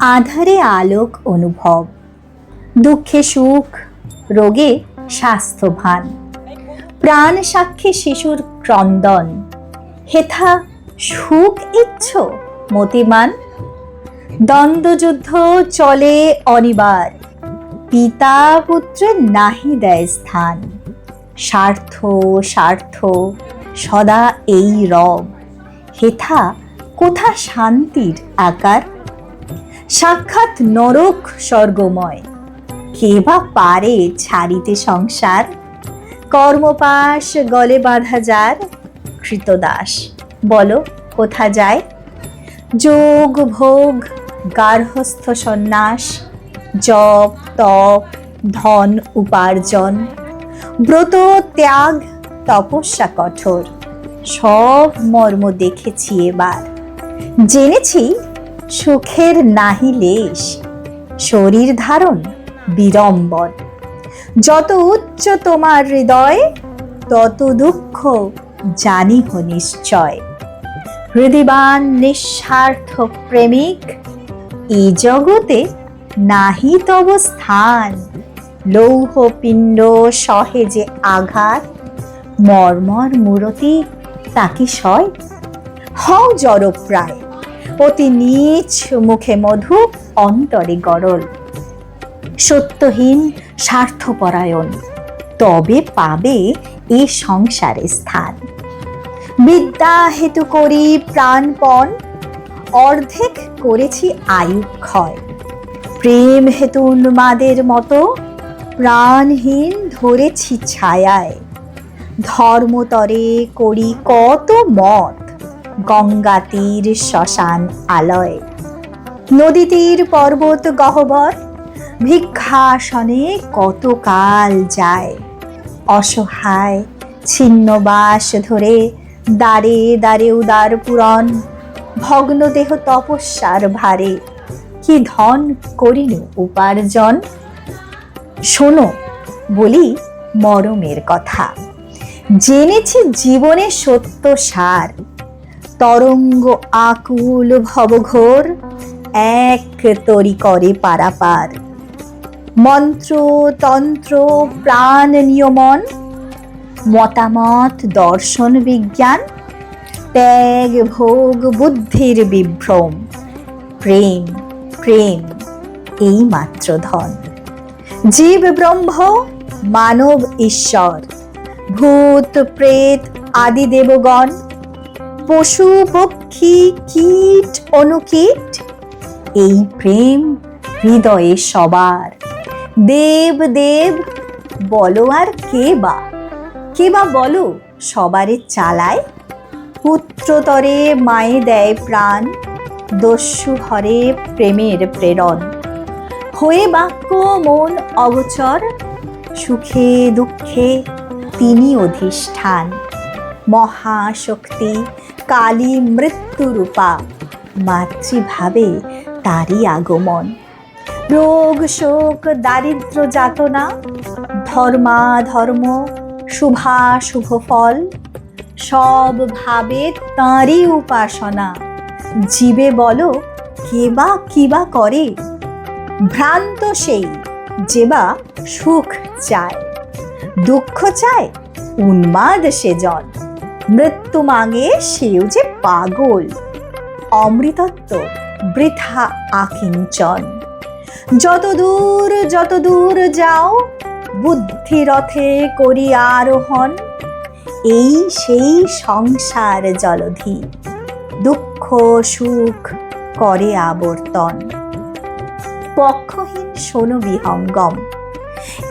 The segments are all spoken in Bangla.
আধারে আলোক অনুভব। দুঃখে সুখ, রোগে স্বাস্থ্যভান। প্রাণ সাক্ষী শিশুর ক্রন্দন। হেথা সুখ ইচ্ছ মতিমান। দ্বন্দ্বযুদ্ধ চলে অনিবার। পিতা পুত্রের নাহি দেয় স্থান। স্বার্থ স্বার্থ, সদা এই রব। হেথা কোথা শান্তির আকার? সাক্ষাৎ নরক স্বর্গময়। কে বা পারে ছাড়িতে সংসার? কর্মপাশ গলে বাঁধা যার, কৃতদাস। বলো, কোথা যায়? যোগ, ভোগ, গার্হস্থ সন্ন্যাস, জপ, তপ, ধন, উপার্জন। ব্রত, ত্যাগ, তপস্যা কঠোর। সব মর্ম দেখেছি এবার। জেনেছি সুখের নাহি লেশ, শরীর ধারণ বিড়ম্বন। যত উচ্চ তোমার হৃদয়, তত দুঃখ জানিহ নিশ্চয়। হৃদিবান নিঃস্বার্থ প্রেমিক, এই জগতে নাহি তব স্থান। লৌহ পিণ্ড সহে যে আঘাত, মর্মর মূরতি তাকে সয়? হও জড়প্রায়। অতি নীচ মুখে মধু, অন্তরে গরল। সত্যহীন স্বার্থপরায়ণ, তবে পাবে এ সংসারে স্থান। বিদ্যা হেতু করি প্রাণপণ, অর্ধেক করেছি আয়ু ক্ষয়। প্রেম হেতু উন্মাদের মতো, প্রাণহীন ধরেছি ছায়ায়। ধর্মতরে করি কত মত গঙ্গা তীর শ্মশান আলয়। নদী তীর পর্বত গহ্বর, ভিক্ষাসনে কতকাল যায়। অসহায় ছিন্নবাস ধরে দ্বারে দ্বারে উদার পূরণ ভগ্ন দেহ তপস্যার ভারে, কি ধন করিল উপার্জন? শোনো, বলি মরমের কথা। জেনেছি জীবনে সত্য সার তরঙ্গ আকুল ভবঘোর, এক তরি করে পারাপার। মন্ত্র, তন্ত্র, প্রাণ নিয়মন, মতামত, দর্শন, বিজ্ঞান, ত্যাগ, ভোগ, বুদ্ধির বিভ্রম, প্রেম প্রেম, এই মাত্র ধন। জীব ব্রহ্ম, মানব ঈশ্বর, ভূত, প্রেত, আদি দেবগণ পশু, পক্ষী, কীট, অনুকীট, এই প্রেম হৃদয়ে সবার। দেব দেব, বলো আর কে বা? কে বা বলো? সবারে চালায় পুত্রতরে মায়ে দেয় প্রাণ, দস্যু হরে প্রেমের প্রেরণ। হয়ে বাক্য, মন, অগোচর, সুখে, দুঃখে তিনি অধিষ্ঠান। মহাশক্তি কালী মৃত্যুরূপা মাতৃভাবে তারই আগমন। রোগ, শোক, দারিদ্র, যাতনা ধর্মা ধর্ম শুভা শুভ ফল, সব ভাবে তাঁরই উপাসনা। জীবে বলো, কে বা কি বা করে? ভ্রান্ত সেই যে বা সুখ চায়, দুঃখ চায়, উন্মাদ সেজন মৃত্যু মাঙে সেও যে পাগল। অমৃতত্ব বৃথা আকিঞ্চন। যত দূর যত দূর যাও বুদ্ধি রথে করি আরোহণ। এই সেই সংসার জলধি, দুঃখ সুখ করে আবর্তন। পক্ষহীন শোনো বিহঙ্গম,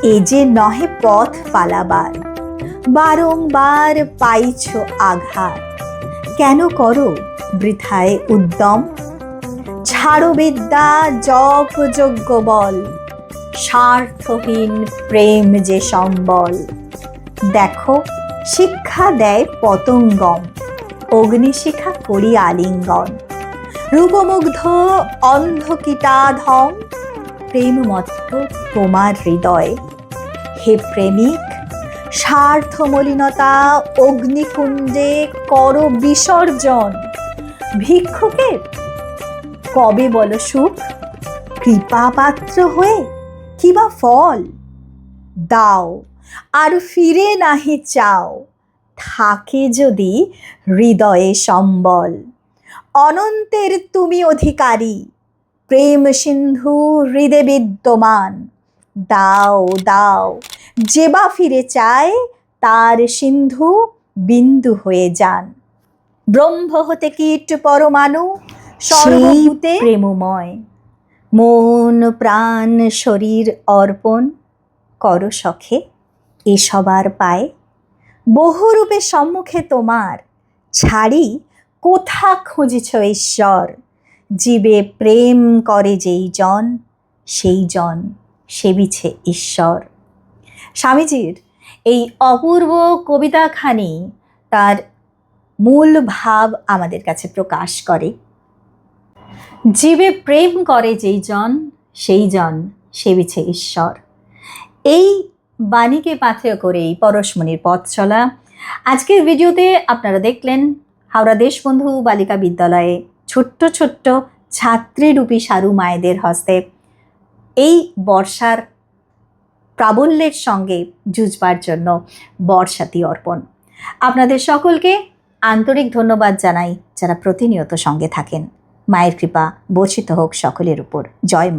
এ যে নহে পথ পালাবার। বারংবার পাইছ আঘাত। কেন করো বৃথায় উদ্যম? ছাড়ো বিদ্যা, জপ যোগ্য বল। স্বার্থহীন প্রেম যে সম্বল। দেখো, শিক্ষা দেয় পতঙ্গম। অগ্নিশিখা করি আলিঙ্গন। রূপমুগ্ধ অন্ধকিটাধম প্রেমমত্ত তোমার হৃদয়। হে প্রেমিক স্বার্থ মলিনতা অগ্নিকুণ্ডে কর বিসর্জন। ভিক্ষুকের কবে বলো সুখ? কৃপা পাত্র হয়ে কিবা ফল? দাও, আর ফিরে নাহি চাও। থাকে যদি হৃদয়ে সম্বল। অনন্তের তুমি অধিকারী। প্রেম সিন্ধু হৃদে বিদ্যমান। দাও দাও যেবা ফিরে চায় তার সিন্ধু বিন্দু হয়ে যান। ব্রহ্ম হতে কীট পরমাণু সর্বভূতে প্রেমময়। মন প্রাণ শরীর অর্পণ কর সখে এ সবার পায়। বহুরূপে সম্মুখে তোমার ছাড়ি কোথা খুঁজছ ঈশ্বর? জীবে প্রেম করে যেই জন সেই জন সেবিছে ঈশ্বর। স্বামীজির এই অপূর্ব কবিতাখানি তার মূল ভাব আমাদের কাছে প্রকাশ করে। জীবে প্রেম করে যেই জন, সেই জন সেবিছে ঈশ্বর। এই বাণীকে পাথেয় করেই পরশমণির পথ চলা। আজকের ভিডিওতে আপনারা দেখলেন হাওড়া দেশবন্ধু বালিকা বিদ্যালয়ে ছোট্ট ছোট্ট ছাত্রীরূপী সারু মায়েদের হস্তে এই বর্ষার প্রাবল্যের সঙ্গে যুঝবার জন্য বর্ষাতি অর্পণ। আপনাদের সকলকে আন্তরিক ধন্যবাদ জানাই যারা প্রতিনিয়ত সঙ্গে থাকেন। মায়ের কৃপা, বর্ষিত হোক সকলের উপর। জয় মা।